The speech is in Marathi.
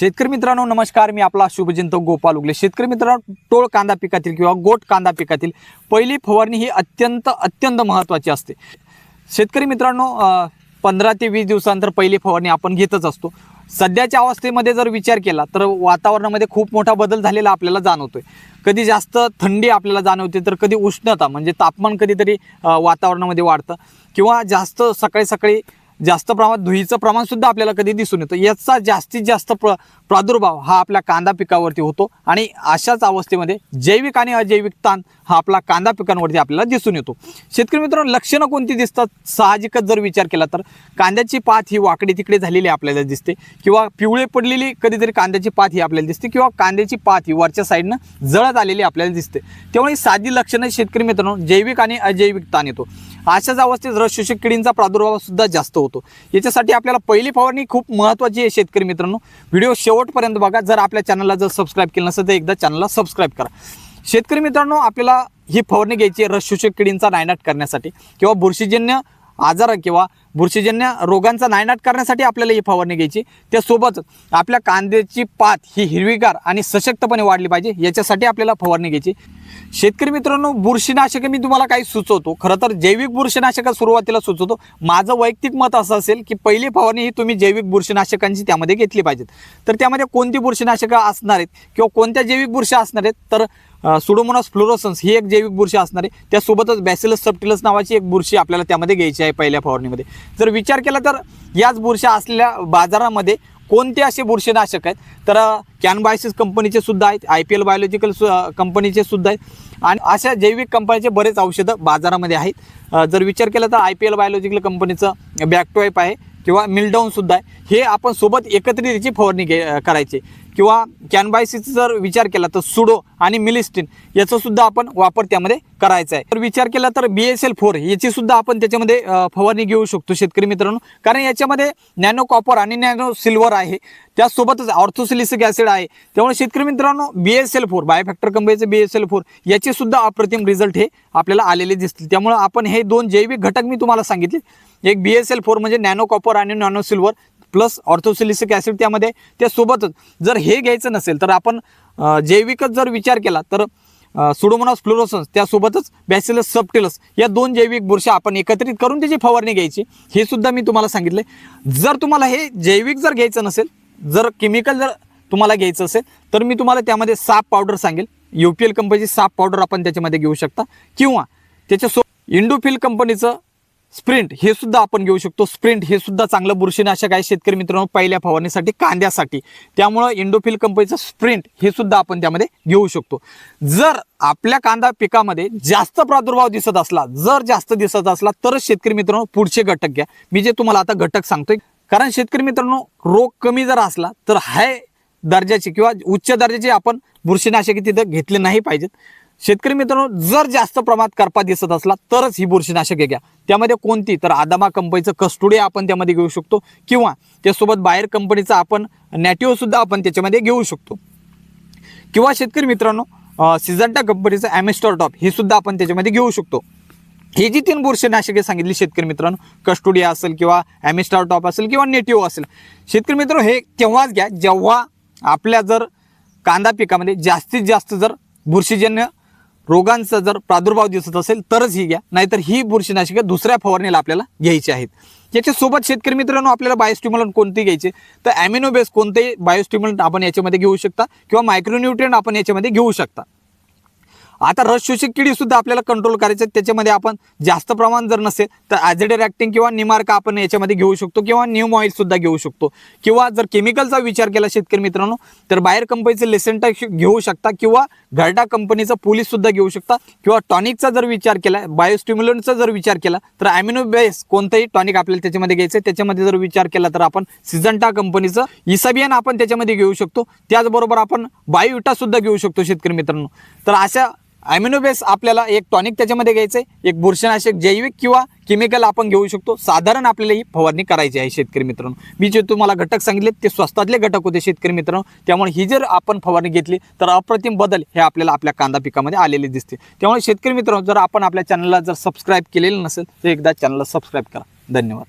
शेतकरी मित्रांनो नमस्कार. मी आपला शुभचिंतक गोपाल उगले. शेतकरी मित्रांनो टोळ कांदा पिकातील किंवा गोट कांदा पिकातील पहिली फवारणी ही अत्यंत अत्यंत महत्त्वाची असते. शेतकरी मित्रांनो पंधरा ते वीस दिवसानंतर पहिली फवारणी आपण घेतच असतो. सध्याच्या अवस्थेमध्ये जर विचार केला तर वातावरणामध्ये खूप मोठा बदल झालेला आपल्याला जाणवतोय. कधी जास्त थंडी आपल्याला जाणवते तर कधी उष्णता म्हणजे तापमान कधीतरी वातावरणामध्ये वाढतं. किंवा जास्त सकाळी सकाळी जास्त प्रमाणात धुळीचं प्रमाण सुद्धा आपल्याला कधी दिसून येतं. याचा जास्तीत जास्त प्र प्रादुर्भाव हा आपल्या कांदा पिकावरती होतो आणि अशाच अवस्थेमध्ये जैविक आणि अजैविक ताण हा आपला कांदा पिकांवरती आपल्याला दिसून येतो. शेतकरी मित्रांनो लक्षणं कोणती दिसतात? साहजिकच जर विचार केला तर कांद्याची पात ही वाकडी तिकडे झालेली आपल्याला दिसते किंवा पिवळे पडलेली कधीतरी कांद्याची पात ही आपल्याला दिसते किंवा कांद्याची पात ही वरच्या साईडनं जळत आलेली आपल्याला दिसते. त्यामुळे साधी लक्षणं शेतकरी मित्रांनो जैविक आणि अजैविक ताण येतो. अशाच अवस्थेत रस शोषक किडींचा प्रादुर्भाव सुद्धा जास्त होतो. याच्यासाठी आपल्याला पहिली फवारणी खूप महत्त्वाची आहे शेतकरी मित्रांनो. व्हिडिओ शेवटपर्यंत बघा. जर आपल्या चॅनलला जर सबस्क्राईब केलं नसेल तर एकदा चॅनलला सबस्क्राईब करा. शेतकरी मित्रांनो आपल्याला ही फवारणी घ्यायची आहे रस शोषक किडींचा नायनाट करण्यासाठी. किंवा बुरशीजन्य आजार किंवा बुरशीजन्य रोगांचा नायनाट करण्यासाठी आपल्याला ही फवारणी घ्यायची. त्यासोबत आपल्या कांद्याची पात ही हिरवीगार आणि सशक्तपणे वाढली पाहिजे याच्यासाठी आपल्याला फवारणी घ्यायची. शेतकरी मित्रांनो बुरशीनाशक मी तुम्हाला काही सुचवतो. खरं तर जैविक बुरशीनाशक सुरुवातीला सुचवतो. माझं वैयक्तिक मत असं असेल की पहिली फवारणी ही तुम्ही जैविक बुरशीनाशकांची त्यामध्ये घेतली पाहिजेत. तर त्यामध्ये कोणती बुरशीनाशकं असणार आहेत किंवा कोणत्या जैविक बुरशी असणार आहेत? तर सुडोमोनास फ्लोरोसन्स ही एक जैविक बुरशी असणार आहे. त्यासोबतच बॅसिलस सप्टिलस नावाची एक बुरशी आपल्याला त्यामध्ये घ्यायची आहे पहिल्या फवारणीमध्ये. जर विचार केला तर याच बुरशा असलेल्या बाजारामध्ये कोणते असे बुरशीनाशक आहेत? तर कॅनबायसिस कंपनीचे सुद्धा आहेत आय पी एल बायोलॉजिकल कंपनीचे सुद्धा आहेत आणि अशा जैविक कंपनीचे बरेच औषधं बाजारामध्ये आहेत. जर विचार केला तर आय पी एल बायोलॉजिकल कंपनीचं बॅक्टोएप आहे किंवा मिलडाऊनसुद्धा आहे. हे आपण सोबत एकत्रित याची फवारणी घे करायची. किंवा कॅनबायसीचा जर विचार केला तर सुडो आणि मिलिस्टिन याचासुद्धा आपण वापर त्यामध्ये करायचा आहे. तर विचार केला तर बी एस एल फोर याचीसुद्धा आपण त्याच्यामध्ये फवारणी घेऊ शकतो शेतकरी मित्रांनो. कारण याच्यामध्ये नॅनो कॉपर आणि नॅनो सिल्वर आहे. त्यासोबतच ऑर्थोसिलिसिक ॲसिड आहे. त्यामुळे शेतकरी मित्रांनो B S L four biofactor कंपनीचं बी एस एल फोर याचेसुद्धा अप्रतिम रिझल्ट हे आपल्याला आलेले दिसतील. त्यामुळे आपण हे दोन जैविक घटक मी तुम्हाला सांगितले. एक बी एस एल फोर म्हणजे नॅनो कॉपर आणि nano silver plus orthosilicic acid त्यामध्ये त्यासोबतच जर हे घ्यायचं नसेल तर आपण जैविकच जर विचार केला तर सुडोमोनास फ्लोरोसन्स त्यासोबतच बॅसिलस सबटिलस या दोन जैविक बुरशा आपण एकत्रित करून त्याची फवारणी घ्यायची. हे सुद्धा मी तुम्हाला सांगितले जर तुम्हाला हे जैविक जर घ्यायचं नसेल जर केमिकल जर तुम्हाला घ्यायचं असेल तर मी तुम्हाला त्यामध्ये साप पावडर सांगेल. यू पी एल कंपनीची साप पावडर आपण त्याच्यामध्ये घेऊ शकता. किंवा त्याच्यासो इंडोफिल कंपनीचं स्प्रिंट हे सुद्धा आपण घेऊ शकतो. स्प्रिंट हे सुद्धा चांगलं बुरशीनाशक आहे शेतकरी मित्रांनो पहिल्या फवारणीसाठी कांद्यासाठी. त्यामुळं इंडोफिल कंपनीचं स्प्रिंट हे सुद्धा आपण त्यामध्ये घेऊ शकतो. जर आपल्या कांदा पिकामध्ये जास्त प्रादुर्भाव दिसत असला जर जास्त दिसत असला तरच शेतकरी मित्रांनो पुढचे घटक घ्या. मी जे तुम्हाला आता घटक सांगतोय कारण शेतकरी मित्रांनो रोग कमी जर असला तर हाय दर्जाचे किंवा उच्च दर्जाचे आपण बुरशीनाशके तिथं घेतले नाही पाहिजेत. शेतकरी मित्रांनो जर जास्त प्रमाणात करपा दिसत असला तरच ही बुरशीनाशके घ्या त्यामध्ये कोणती? तर आदामा कंपनीचं कस्टुडे आपण त्यामध्ये घेऊ शकतो. किंवा त्यासोबत बाहेर कंपनीचं आपण नॅटिओ सुद्धा आपण त्याच्यामध्ये घेऊ शकतो. किंवा शेतकरी मित्रांनो अ, सिजंटा कंपनीचं ॲमेस्टॉर टॉप हे सुद्धा आपण त्याच्यामध्ये घेऊ शकतो. हे जी तीन बुरशीनाशके सांगितली शेतकरी मित्रांनो कस्टुडिया असेल किंवा ॲमिस्टार टॉप असेल किंवा नेटिओ असेल. शेतकरी मित्र हे तेव्हाच घ्या जेव्हा आपल्या जर कांदा पिकामध्ये जास्तीत जास्त जर बुरशीजन्य रोगांचा जर प्रादुर्भाव दिसत असेल तरच ही घ्या. नाहीतर ही बुरशीनाशके दुसऱ्या फवारणीला आपल्याला घ्यायची आहेत. याच्यासोबत शेतकरी मित्रांनो आपल्याला बायोस्टिम्युलंट कोणते घ्यायचे? तर ॲमिनो बेस बायोस्टिम्युलंट आपण याच्यामध्ये घेऊ शकता किंवा मायक्रोन्युट्रियन आपण याच्यामध्ये घेऊ शकता. आता रस शोषक किडी सुद्धा आपल्याला कंट्रोल करायचे त्याच्यामध्ये आपण जास्त प्रमाण जर नसेल तर ॲझिडेर ॲक्टिंग किंवा निमार्का आपण याच्यामध्ये घेऊ शकतो किंवा न्यू ऑइल सुद्धा घेऊ शकतो. किंवा जर केमिकलचा विचार केला शेतकरी मित्रांनो तर बाहेर कंपनीचं लेसेंटा घेऊ शकता किंवा घरडा कंपनीचा पोलीस सुद्धा घेऊ शकता. किंवा टॉनिकचा जर विचार केला बायोस्टिम्युलंटचा जर विचार केला तर ॲमिनो बेस कोणतंही टॉनिक आपल्याला त्याच्यामध्ये घ्यायचं आहे. त्याच्यामध्ये जर विचार केला तर आपण सिजंटा कंपनीचं इसाबियन आपण त्याच्यामध्ये घेऊ शकतो. त्याचबरोबर आपण बायोविटा सुद्धा घेऊ शकतो शेतकरी मित्रांनो. तर अशा ॲम्युनोबेस बेस आपल्याला एक टॉनिक त्याच्यामध्ये घ्यायचं आहे एक बुरशीनाशक जैविक किंवा केमिकल आपण घेऊ शकतो. साधारण आपल्याला ही फवारणी करायची आहे शेतकरी मित्रांनो. मी जे तुम्हाला घटक सांगितले ते स्वस्तातले घटक होते शेतकरी मित्रांनो. त्यामुळे ही जर आपण फवारणी घेतली तर अप्रतिम बदल हे आपल्याला आपल्या कांदा पिकामध्ये आलेले दिसते त्यामुळे शेतकरी मित्रांनो जर आपण आपल्या चॅनलला जर सबस्क्राईब केलेलं नसेल तर एकदा चॅनलला सबस्क्राईब करा. धन्यवाद.